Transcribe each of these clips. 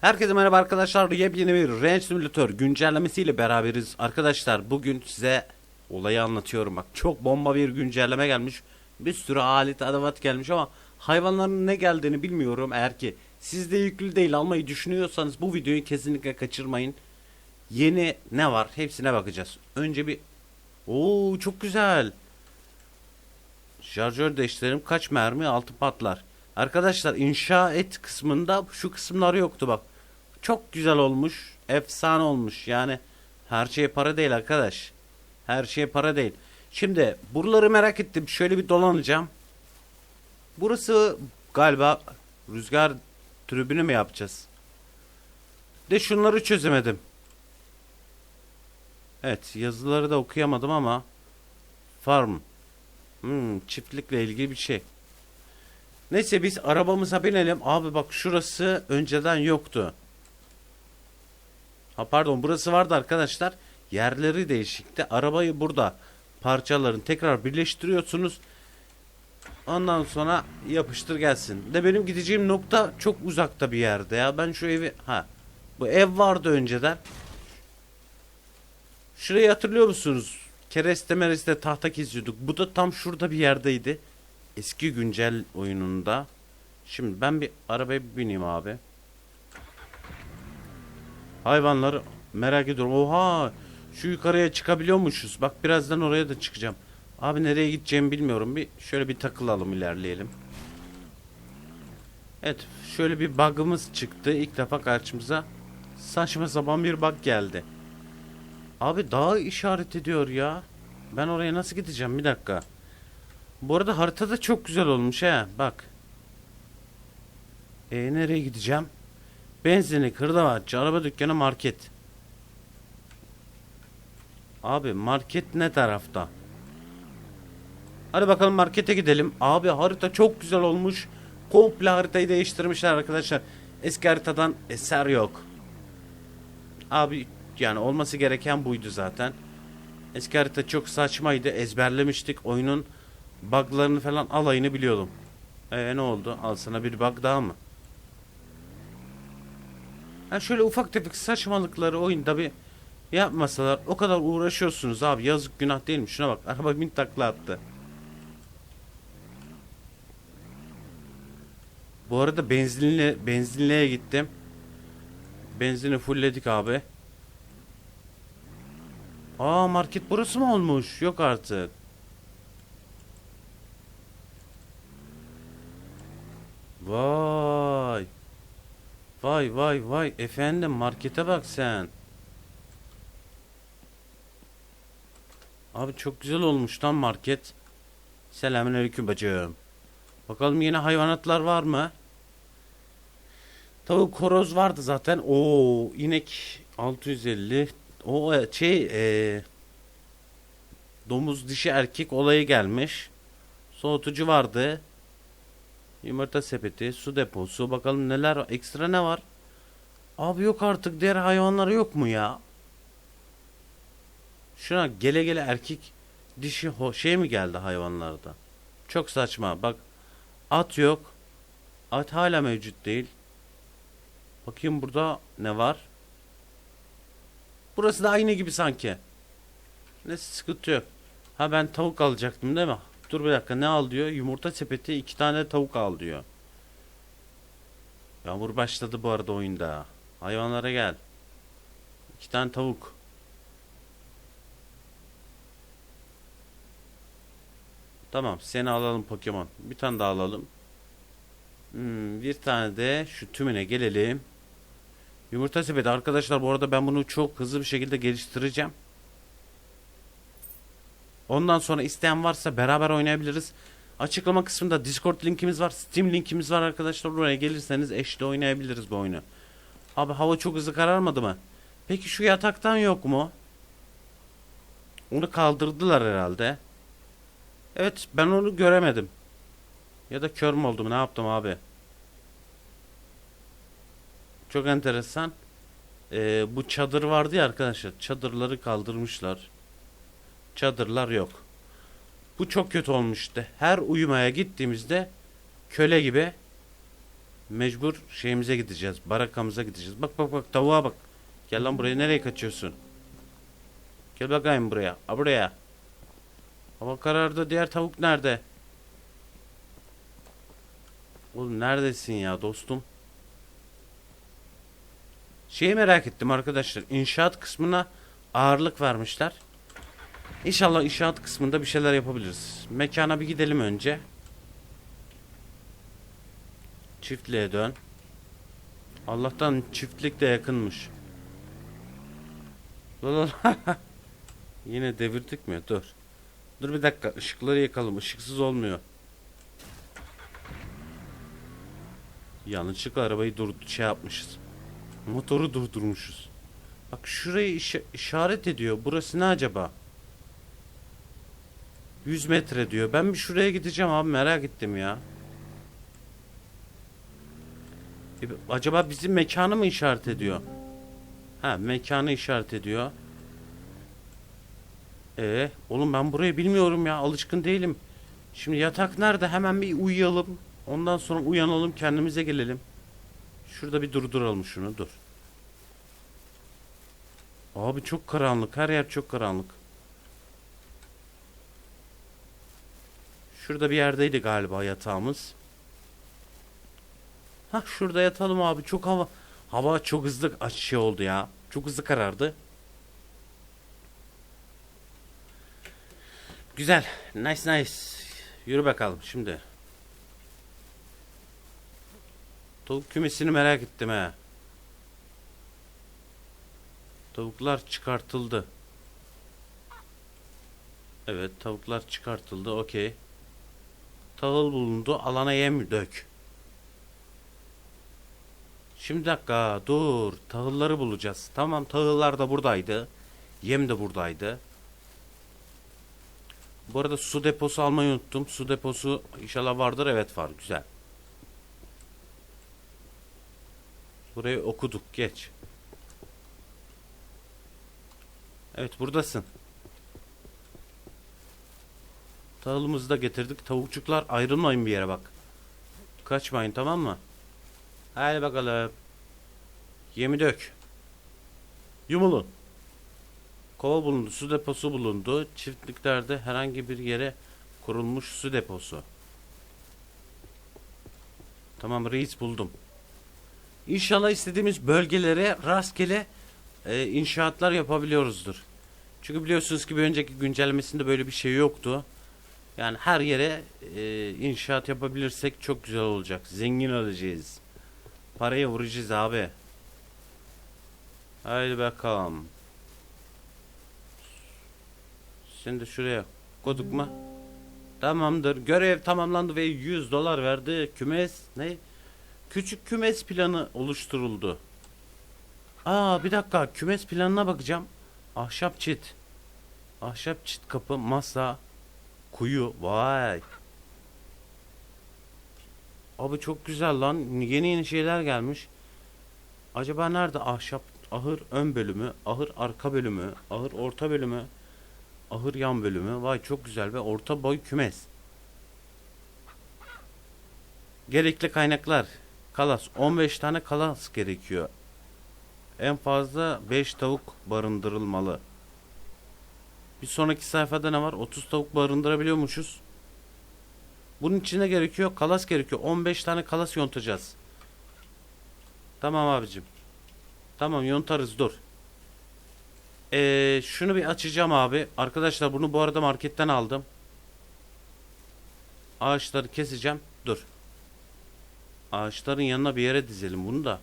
Herkese merhaba arkadaşlar. Yepyeni bir Range Simulator güncellemesiyle beraberiz. Arkadaşlar bugün size olayı anlatıyorum. Bak çok bomba bir güncelleme gelmiş. Bir sürü alet adavat gelmiş ama hayvanların ne geldiğini bilmiyorum. Eğer ki siz de yüklü değil almayı düşünüyorsanız bu videoyu kesinlikle kaçırmayın. Yeni ne var hepsine bakacağız. Önce bir Oo çok güzel. Şarjör değiştirelim. Kaç mermi? Altı patlar. Arkadaşlar inşa et kısmında şu kısımlar yoktu bak. Çok güzel olmuş. Efsane olmuş. Yani her şey para değil arkadaş. Her şey para değil. Şimdi buraları merak ettim. Şöyle bir dolanacağım. Burası galiba rüzgar tribünü mü yapacağız? De şunları çözemedim. Evet yazıları da okuyamadım ama farm Hmm, çiftlikle ilgili bir şey. Neyse biz arabamıza binelim. Abi bak şurası önceden yoktu. Ha pardon burası vardı arkadaşlar. Yerleri değişikti. Arabayı burada parçaların tekrar birleştiriyorsunuz. Ondan sonra yapıştır gelsin. De benim gideceğim nokta çok uzakta bir yerde ya. Ben şu evi ha bu ev vardı önceden. Şurayı hatırlıyor musunuz? Kereste mereste tahta kesiyorduk. Bu da tam şurada bir yerdeydi. Eski güncel oyununda. Şimdi ben bir arabaya bineyim abi. Hayvanları merak ediyorum. Oha! Şu yukarıya çıkabiliyormuşuz. Bak birazdan oraya da çıkacağım. Abi nereye gideceğimi bilmiyorum. Bir şöyle bir takılalım ilerleyelim. Evet, şöyle bir bug'ımız çıktı. İlk defa karşımıza saçma sapan bir bug geldi. Abi dağı işaret ediyor ya. Ben oraya nasıl gideceğim? Bir dakika. Bu arada harita da çok güzel olmuş he. Bak. E nereye gideceğim? Benzinlik, hırdavatçı, araba dükkanı, market. Abi market ne tarafta? Hadi bakalım markete gidelim. Abi harita çok güzel olmuş. Komple haritayı değiştirmişler arkadaşlar. Eski haritadan eser yok. Abi yani olması gereken buydu zaten. Eski harita çok saçmaydı. Ezberlemiştik. Oyunun buglarını falan alayını biliyordum. Ee ne oldu? Al sana bir bug daha mı? Ha şöyle ufak tefek saçmalıkları oyunda bir yapmasalar o kadar uğraşıyorsunuz abi yazık günah değil mi? Şuna bak araba bin takla attı. Bu arada benzinli benzinliğe gittim. Benzini fullledik abi. Aa market burası mı olmuş? Yok artık. Vay. Vay vay vay. Efendim markete bak sen. Abi çok güzel olmuş lan market. Selamünaleyküm bacım. Bakalım yine hayvanatlar var mı? Tavuk horoz vardı zaten. Oo inek 650. O e, şey e, domuz dişi erkek olayı gelmiş. Soğutucu vardı. Yumurta sepeti, su deposu. Bakalım neler. Ekstra ne var? Abi yok artık diğer hayvanları yok mu ya? Şuna gele gele erkek dişi ho şey mi geldi hayvanlarda? Çok saçma. Bak at yok. At hala mevcut değil. Bakayım burada ne var? Burası da aynı gibi sanki. Ne sıkıntı yok. Ha ben tavuk alacaktım değil mi? Dur bir dakika ne al diyor? Yumurta sepeti iki tane tavuk al diyor. Yağmur başladı bu arada oyunda. Hayvanlara gel. İki tane tavuk. Tamam seni alalım Pokemon. Bir tane daha alalım. Hmm, bir tane de şu tümüne gelelim. Yumurta sepeti arkadaşlar bu arada ben bunu çok hızlı bir şekilde geliştireceğim. Ondan sonra isteyen varsa beraber oynayabiliriz. Açıklama kısmında Discord linkimiz var, Steam linkimiz var arkadaşlar. Oraya gelirseniz eşli oynayabiliriz bu oyunu. Abi hava çok hızlı kararmadı mı? Peki şu yataktan yok mu? Onu kaldırdılar herhalde. Evet ben onu göremedim. Ya da kör mü oldum ne yaptım abi? Çok enteresan. Ee, bu çadır vardı ya arkadaşlar. Çadırları kaldırmışlar. Çadırlar yok. Bu çok kötü olmuştu. Her uyumaya gittiğimizde köle gibi Mecbur şeyimize gideceğiz. Barakamıza gideceğiz. Bak bak bak tavuğa bak. Gel lan buraya nereye kaçıyorsun? Gel bakayım buraya. Ha buraya. Hava karardı. Diğer tavuk nerede? Oğlum neredesin ya dostum? Şeyi merak ettim arkadaşlar. İnşaat kısmına ağırlık vermişler. İnşallah inşaat kısmında bir şeyler yapabiliriz. Mekana bir gidelim önce. Çiftliğe dön. Allah'tan çiftlik de yakınmış. Yine devirdik mi? Dur. Dur bir dakika. Işıkları yakalım. Işıksız olmuyor. Yanlışlıkla arabayı dur şey yapmışız. Motoru durdurmuşuz. Bak şurayı işa- işaret ediyor. Burası ne acaba? 100 metre diyor. Ben bir şuraya gideceğim abi merak ettim ya. E, Acaba bizim mekanı mı işaret ediyor? Ha mekanı işaret ediyor. Ee, oğlum ben burayı bilmiyorum ya alışkın değilim. Şimdi yatak nerede? Hemen bir uyuyalım. Ondan sonra uyanalım kendimize gelelim. Şurada bir durduralım şunu dur. Abi çok karanlık her yer çok karanlık. Şurada bir yerdeydi galiba yatağımız. Hah şurada yatalım abi. Çok hava hava çok hızlı aç şey oldu ya. Çok hızlı karardı. Güzel. Nice nice. Yürü bakalım şimdi. Tavuk kümesini merak ettim he. Tavuklar çıkartıldı. Evet tavuklar çıkartıldı. Okey. Tahıl bulundu. Alana yem dök. Şimdi dakika dur. Tahılları bulacağız. Tamam tahıllar da buradaydı. Yem de buradaydı. Bu arada su deposu almayı unuttum. Su deposu inşallah vardır. Evet var. Güzel. Burayı okuduk. Geç. Evet buradasın. Tahılımızı da getirdik. Tavukçuklar ayrılmayın bir yere bak. Kaçmayın tamam mı? Hadi bakalım. Yemi dök. Yumulun. Kova bulundu, su deposu bulundu. Çiftliklerde herhangi bir yere kurulmuş su deposu. Tamam reis buldum. İnşallah istediğimiz bölgelere rastgele e, inşaatlar yapabiliyoruzdur. Çünkü biliyorsunuz ki bir önceki güncellemesinde böyle bir şey yoktu. Yani her yere e, inşaat yapabilirsek çok güzel olacak. Zengin olacağız. Parayı vuracağız abi. Haydi bakalım. Şimdi şuraya koyduk mu? Tamamdır. Görev tamamlandı ve 100 dolar verdi. Kümes ne? Küçük kümes planı oluşturuldu. Aa bir dakika kümes planına bakacağım. Ahşap çit. Ahşap çit kapı, masa, kuyu. Vay. Abi çok güzel lan. Yeni yeni şeyler gelmiş. Acaba nerede ahşap ahır ön bölümü, ahır arka bölümü, ahır orta bölümü, ahır yan bölümü. Vay çok güzel ve orta boy kümes. Gerekli kaynaklar. Kalas 15 tane kalas gerekiyor. En fazla 5 tavuk barındırılmalı. Bir sonraki sayfada ne var? 30 tavuk barındırabiliyormuşuz. Bunun içine gerekiyor. Kalas gerekiyor. 15 tane kalas yontacağız. Tamam abicim. Tamam yontarız dur. Ee, şunu bir açacağım abi. Arkadaşlar bunu bu arada marketten aldım. Ağaçları keseceğim. Dur. Ağaçların yanına bir yere dizelim bunu da.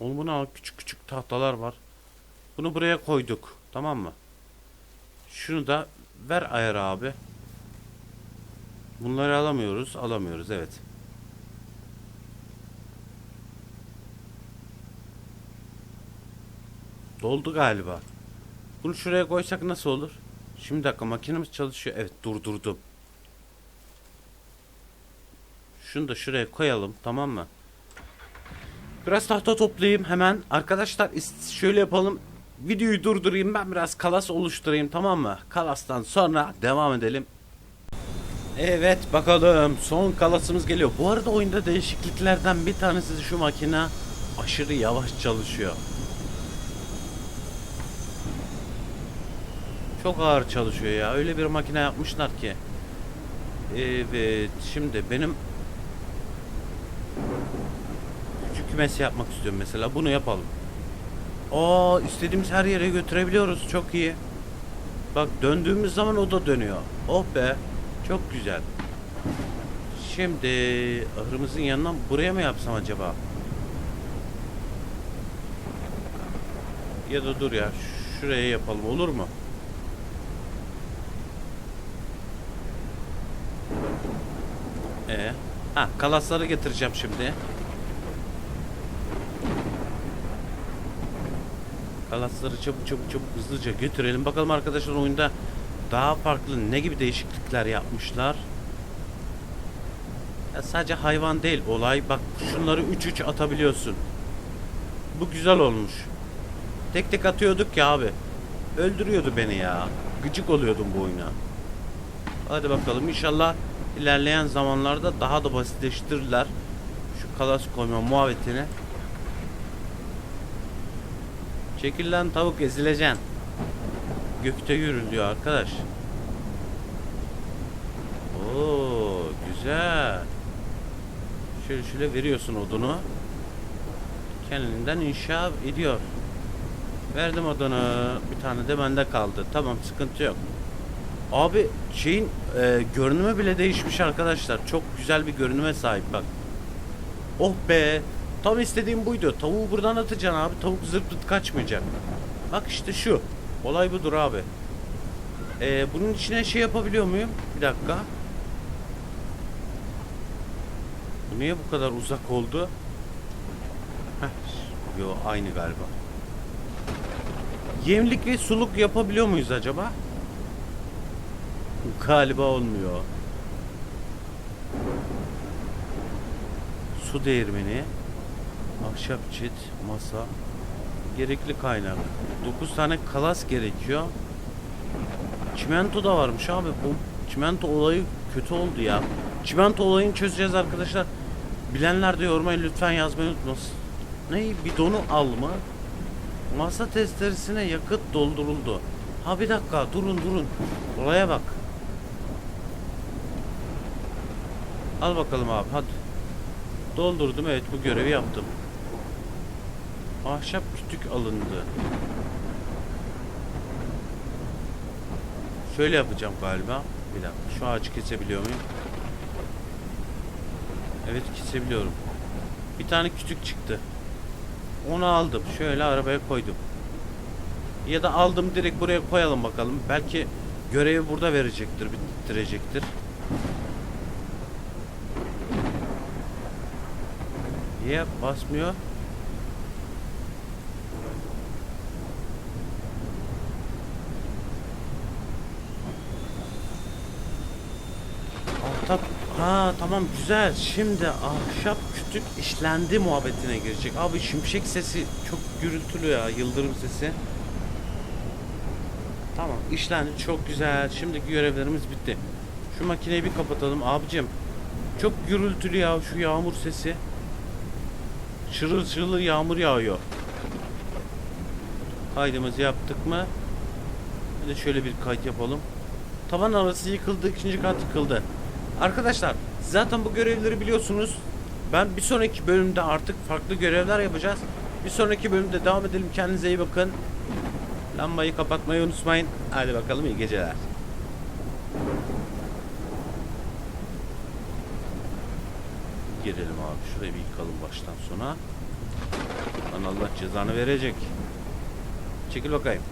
Oğlum buna küçük küçük tahtalar var. Bunu buraya koyduk. Tamam mı? Şunu da ver ayar abi. Bunları alamıyoruz. Alamıyoruz evet. Doldu galiba. Bunu şuraya koysak nasıl olur? Şimdi dakika makinemiz çalışıyor. Evet durdurdum. Şunu da şuraya koyalım tamam mı? Biraz tahta toplayayım hemen. Arkadaşlar şöyle yapalım. Videoyu durdurayım ben biraz kalas oluşturayım tamam mı? Kalastan sonra devam edelim. Evet bakalım son kalasımız geliyor. Bu arada oyunda değişikliklerden bir tanesi şu makine aşırı yavaş çalışıyor. Çok ağır çalışıyor ya. Öyle bir makine yapmışlar ki. Evet şimdi benim küçük kümes yapmak istiyorum mesela. Bunu yapalım. Aa istediğimiz her yere götürebiliyoruz. Çok iyi. Bak döndüğümüz zaman o da dönüyor. Oh be. Çok güzel. Şimdi ahırımızın yanından buraya mı yapsam acaba? Ya da dur ya şuraya yapalım olur mu? Ee, ha kalasları getireceğim şimdi. Kalasları çabuk çabuk çabuk hızlıca götürelim. Bakalım arkadaşlar oyunda daha farklı ne gibi değişiklikler yapmışlar. Ya sadece hayvan değil olay. Bak şunları 3-3 atabiliyorsun. Bu güzel olmuş. Tek tek atıyorduk ya abi. Öldürüyordu beni ya. Gıcık oluyordum bu oyuna. Hadi bakalım inşallah ilerleyen zamanlarda daha da basitleştirirler. Şu kalas koyma muhabbetini. Çekil lan tavuk ezileceksin. Gökte yürülüyor arkadaş. Oo güzel. Şöyle şöyle veriyorsun odunu. Kendinden inşa ediyor. Verdim odunu. Bir tane de bende kaldı. Tamam sıkıntı yok. Abi şeyin e, görünümü bile değişmiş arkadaşlar. Çok güzel bir görünüme sahip bak. Oh be. Tam istediğim buydu. Tavuğu buradan atacaksın abi. Tavuk zırt kaçmayacak. Bak işte şu. Olay budur abi. Ee, bunun içine şey yapabiliyor muyum? Bir dakika. Bu niye bu kadar uzak oldu? Heh. Yo aynı galiba. Yemlik ve suluk yapabiliyor muyuz acaba? Galiba olmuyor. Su değirmeni, ahşap çit, masa, gerekli kaynak. 9 tane kalas gerekiyor. Çimento da varmış abi. Bu çimento olayı kötü oldu ya. Çimento olayını çözeceğiz arkadaşlar. Bilenler de yoruma lütfen yazmayı unutmasın. Ne? Bidonu al mı? Masa testeresine yakıt dolduruldu. Ha bir dakika durun durun. Olaya bak. Al bakalım abi hadi. Doldurdum evet bu görevi yaptım. Ahşap kütük alındı. Şöyle yapacağım galiba. Bir dakika şu ağacı kesebiliyor muyum? Evet kesebiliyorum. Bir tane kütük çıktı. Onu aldım. Şöyle arabaya koydum. Ya da aldım direkt buraya koyalım bakalım. Belki görevi burada verecektir, bitirecektir. Niye basmıyor? Ha tamam güzel. Şimdi ahşap kütük işlendi muhabbetine girecek. Abi şimşek sesi çok gürültülü ya. Yıldırım sesi. Tamam işlendi çok güzel. Şimdiki görevlerimiz bitti. Şu makineyi bir kapatalım abicim. Çok gürültülü ya şu yağmur sesi. Şırıl şırıl yağmur yağıyor. Kaydımızı yaptık mı? Bir de şöyle bir kayıt yapalım. Tavan arası yıkıldı, ikinci kat yıkıldı. Arkadaşlar zaten bu görevleri biliyorsunuz. Ben bir sonraki bölümde artık farklı görevler yapacağız. Bir sonraki bölümde devam edelim. Kendinize iyi bakın. Lambayı kapatmayı unutmayın. Hadi bakalım iyi geceler. Girelim abi. Şurayı bir yıkalım baştan sona. Lan Allah cezanı verecek. Çekil bakayım.